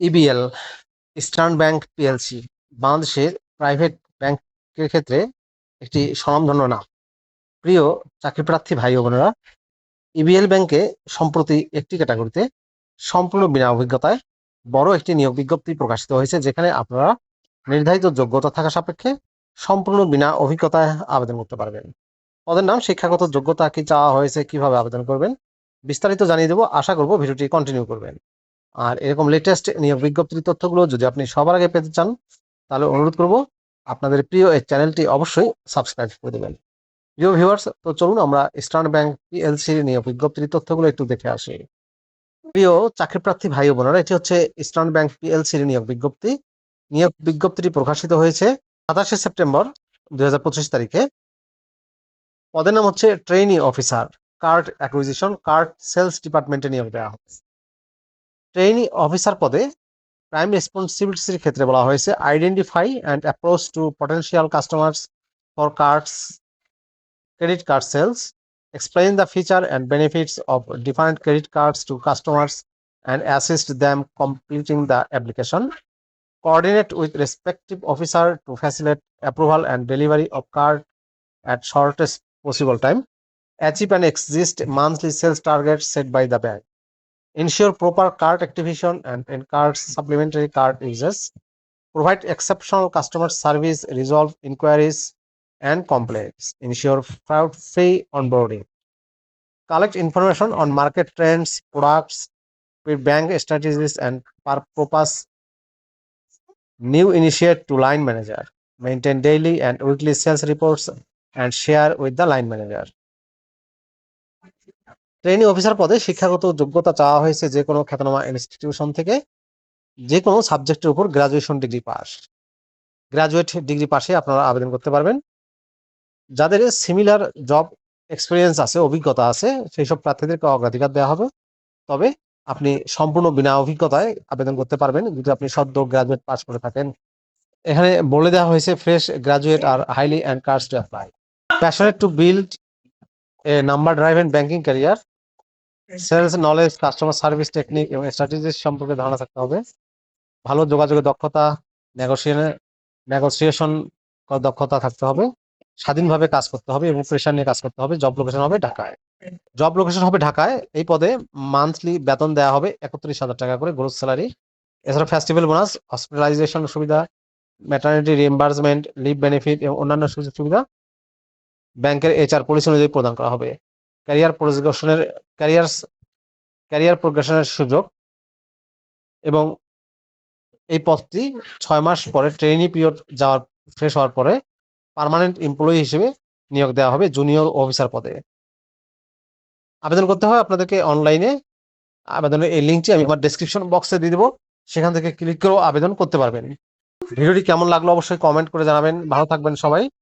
EBL Eastern Bank PLC বাংলাদেশের private ব্যাংকের ক্ষেত্রে একটি স্বনামধন্য নাম। প্রিয় চাকরিপ্রার্থী ভাই ও বোনেরা ইবিএল ব্যাংকে সম্প্রতি একটি ক্যাটাগরিতে সম্পূর্ণ বিনা অভিজ্ঞতায় বড় একটি নিয়োগ বিজ্ঞপ্তি প্রকাশিত হয়েছে, যেখানে আপনারা নির্ধারিত যোগ্যতা থাকা সাপেক্ষে সম্পূর্ণ বিনা অভিজ্ঞতায় আবেদন করতে পারবেন। পদের নাম, শিক্ষাগত যোগ্যতা কি চাওয়া হয়েছে, কীভাবে আবেদন করবেন, বিস্তারিত জানিয়ে দেবো। আশা করব ভিডিওটি কন্টিনিউ করবেন। আর এরকম লেটেস্ট নিয়োগ বিজ্ঞপ্তির তথ্যগুলো যদি আপনি সবার আগে পেতে চান, তাহলে অনুরোধ করব আপনাদের প্রিয় এই চ্যানেলটি অবশ্যই সাবস্ক্রাইব করে দেবেন। প্রিয় ভিউয়ার্স তো চলুন আমরা ইস্টার্ন ব্যাংক পিএলসির নিয়োগ বিজ্ঞপ্তির তথ্যগুলো একটু দেখে আসি। প্রিয় চাকরিপ্রার্থী ভাই ও বোনেরা, এটি হচ্ছে ইস্টার্ন ব্যাংক পিএলসির নিয়োগ বিজ্ঞপ্তি। নিয়োগ বিজ্ঞপ্তিটি প্রকাশিত হয়েছে সাতাশে সেপ্টেম্বর দুই হাজার পঁচিশ তারিখে। পদের নাম হচ্ছে trainee officer card acquisition card sales ডিপার্টমেন্টে নিয়োগ দেওয়া হবে ট্রেনিং অফিসার পদে প্রাইম রেসপন্সিবিলিটির ক্ষেত্রে বলা হয়েছে identify and approach to potential customers for cards credit card sales explain the feature and benefits of different credit cards to customers and assist them completing the application coordinate with respective officer to facilitate approval and delivery of card at shortest possible time achieve and exceed monthly sales target set by the bank Ensure proper card activation and encourage supplementary card users. Provide exceptional customer service, resolve inquiries and complaints. Ensure fraud-free onboarding. Collect information on market trends, products, with bank strategies and purpose. New initiate to line manager. Maintain daily and weekly sales reports and share with the line manager. Training officer পদে শিক্ষাগত যোগ্যতা চাওয়া হয়েছে যে কোনো খ্যাতনামা institution থেকে যে কোনো সাবজেক্টের উপর graduation degree pass graduate degree পাশে আপনারা আবেদন করতে পারবেন। যাদের সিমিলার জব এক্সপিরিয়েন্স আছে, অভিজ্ঞতা আছে সেই সব প্রার্থীদেরকে অগ্রাধিকার দেওয়া হবে। তবে আপনি সম্পূর্ণ বিনা অভিজ্ঞতায় আবেদন করতে পারবেন। যদি আপনি সদ্য গ্রাজুয়েট পাস করে থাকেন। এখানে বলে দেওয়া হয়েছে fresh graduate R highly encouraged to apply passionate to build a number drive and banking career sales knowledge customer service technique এবং স্ট্র্যাটেজিস সম্পর্কে ধারণা থাকতে হবে। ভালো যোগাযোগের দক্ষতা নেগোসিয়েশন নেগোসিয়েশন দক্ষতা থাকতে হবে। স্বাধীনভাবে কাজ করতে হবে এবং প্রেশার নিয়ে কাজ করতে হবে। জব লোকেশন হবে ঢাকায়। জব লোকেশন হবে ঢাকায়। এই পদে মান্থলি বেতন দেওয়া হবে একত্রিশ হাজার টাকা করে গ্রোথ স্যালারি এছাড়া ফেস্টিভ্যাল বোনাস হসপিটালাইজেশন সুবিধা ম্যাটার্নিটি রিএম্বার্সমেন্ট লিভ বেনিফিট এবং অন্যান্য সুযোগ সুবিধা। ব্যাংকের এইচআর পলিসি অনুযায়ী প্রদান করা হবে। ক্যারিয়ার প্রোগ্রেশনের ক্যারিয়ার ক্যারিয়ার প্রোগ্রেশনের সুযোগ এবং এই পদটি ছয় মাস পরে ট্রেনিং পিরিয়ড যাওয়ার, শেষ হওয়ার পরে পার্মানেন্ট এমপ্লয়ি হিসেবে নিয়োগ দেওয়া হবে জুনিয়র অফিসার পদে। আবেদন করতে হয় আপনাদেরকে অনলাইনে আবেদনের এই লিঙ্কটি আমি আমার ডেসক্রিপশন বক্সে দিয়ে দেবো। সেখান থেকে ক্লিক করেও আবেদন করতে পারবেন। ভিডিওটি কেমন লাগল অবশ্যই কমেন্ট করে জানাবেন। ভালো থাকবেন সবাই।